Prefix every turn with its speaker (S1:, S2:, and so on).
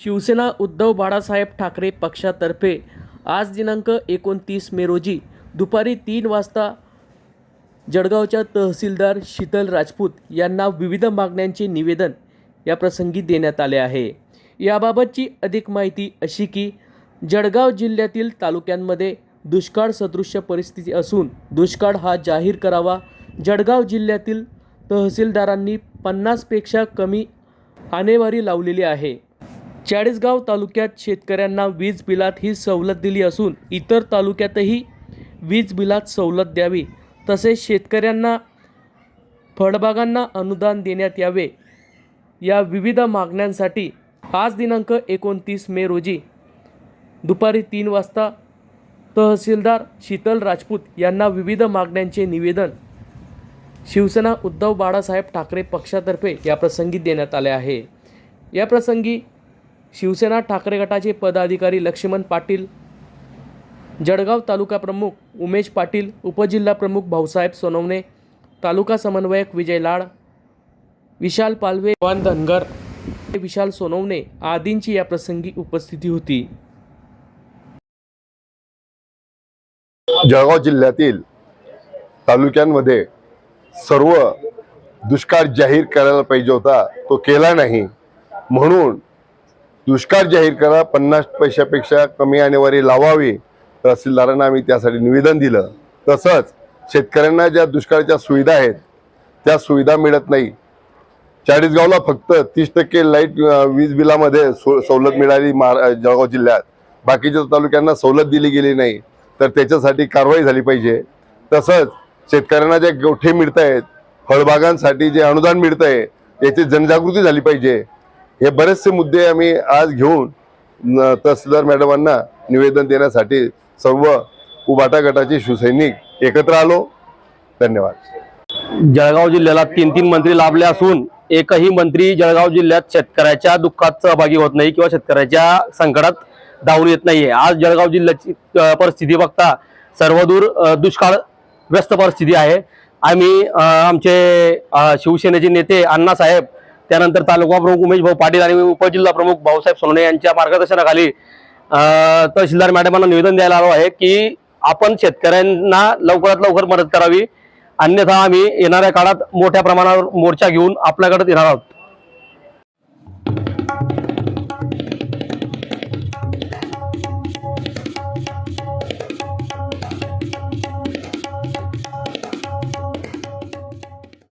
S1: शिवसेना उद्धव बाळासाहेब ठाकरे पक्षातर्फे आज दिनांक एकोणतीस मे रोजी दुपारी तीन वाजता जळगावच्या तहसीलदार शीतल राजपूत यांना विविध मागण्यांचे निवेदन या प्रसंगी देण्यात आले आहे. याबाबतची अधिक माहिती अशी की जळगाव जिल्ह्यातील तालुक्यांमध्ये दुष्काळ सदृश्य परिस्थिती असून दुष्काळ हा जाहीर करावा जळगाव जिल्ह्यातील तहसीलदारांनी पन्नासपेक्षा कमी आणेवारी लावलेली आहे. चाळीसगाव तालुक्यात शेतकऱ्यांना वीज बिलात ही सवलत दिली असून इतर तालुक्यातही वीज बिलात सवलत द्यावी. तसेच शेतकऱ्यांना फळबागांना अनुदान देण्यात यावे. या विविध मागण्यांसाठी आज दिनांक एकोणतीस मे रोजी दुपारी तीन वाजता तहसीलदार शीतल राजपूत यांना विविध मागण्यांचे निवेदन शिवसेना उद्धव बाळासाहेब ठाकरे पक्षातर्फे या प्रसंगी देण्यात आले आहे. या प्रसंगी शिवसेना ठाकरे गटाचे पदाधिकारी लक्ष्मण पाटील जळगाव तालुका प्रमुख उमेश पाटील उपजिल्हा प्रमुख भाऊसाहेब सोनवणे तालुका समन्वयक विजय लाड विशाल पालवे पवन धनगर विशाल सोनवणे आदींची या प्रसंगी उपस्थिती होती.
S2: जळगाव जिल्ह्यातील तालुक्यांमध्ये सर्व दुष्काळ जाहीर करायला पाहिजे होता तो केला नाही. म्हणून दुष्काळ जाहीर करा पन्नास पैशापेक्षा कमी आणेवारी लावावी. तहसीलदारांना आम्ही त्यासाठी निवेदन दिलं. तसंच शेतकऱ्यांना ज्या दुष्काळाच्या सुविधा आहेत त्या सुविधा मिळत नाही. चाळीसगावला फक्त तीस टक्के लाइट वीज बिलामध्ये सो- सवलत मिळाली महारा जळगाव जिल्ह्यात. बाकीच्या तालुक्यांना सवलत दिली गेली नाही. तर त्याच्यासाठी कारवाई झाली पाहिजे. तसंच शेतकऱ्यांना जे गोठे मिळत आहेत फळबागांसाठी जे अनुदान मिळत आहे याची जनजागृती झाली पाहिजे. हे बरेचसे मुद्दे आम्ही आज घेऊन तहसीलदार मॅडमांना निवेदन देण्यासाठी सर्व उबाटा गटाचे शिवसैनिक एकत्र आलो. धन्यवाद.
S3: जळगाव जिल्ह्याला तीन तीन मंत्री लाभले असून एकही मंत्री जळगाव जिल्ह्यात शेतकऱ्याच्या दुःखात सहभागी होत नाही किंवा शेतकऱ्याच्या संकटात धावून येत नाहीये. आज जळगाव जिल्ह्याची परिस्थिती बघता सर्वदूर दुष्काळ व्यस्त परिस्थिती आहे. आम्ही आमचे शिवसेनेचे नेते अण्णासाहेब त्यानंतर तालुका प्रमुख उमेश भाऊ पाटील आणि उपजिल्हा प्रमुख भाऊसाहेब सोनवणे यांच्या मार्गदर्शनाखाली तहसीलदार मॅडमांना निवेदन द्यायला आलो आहे की आपण शेतकऱ्यांना लवकरात लवकर मदत करावी. अन्यथा आम्ही येणाऱ्या काळात मोठ्या प्रमाणावर मोर्चा घेऊन आपल्याकडे येणार आहोत.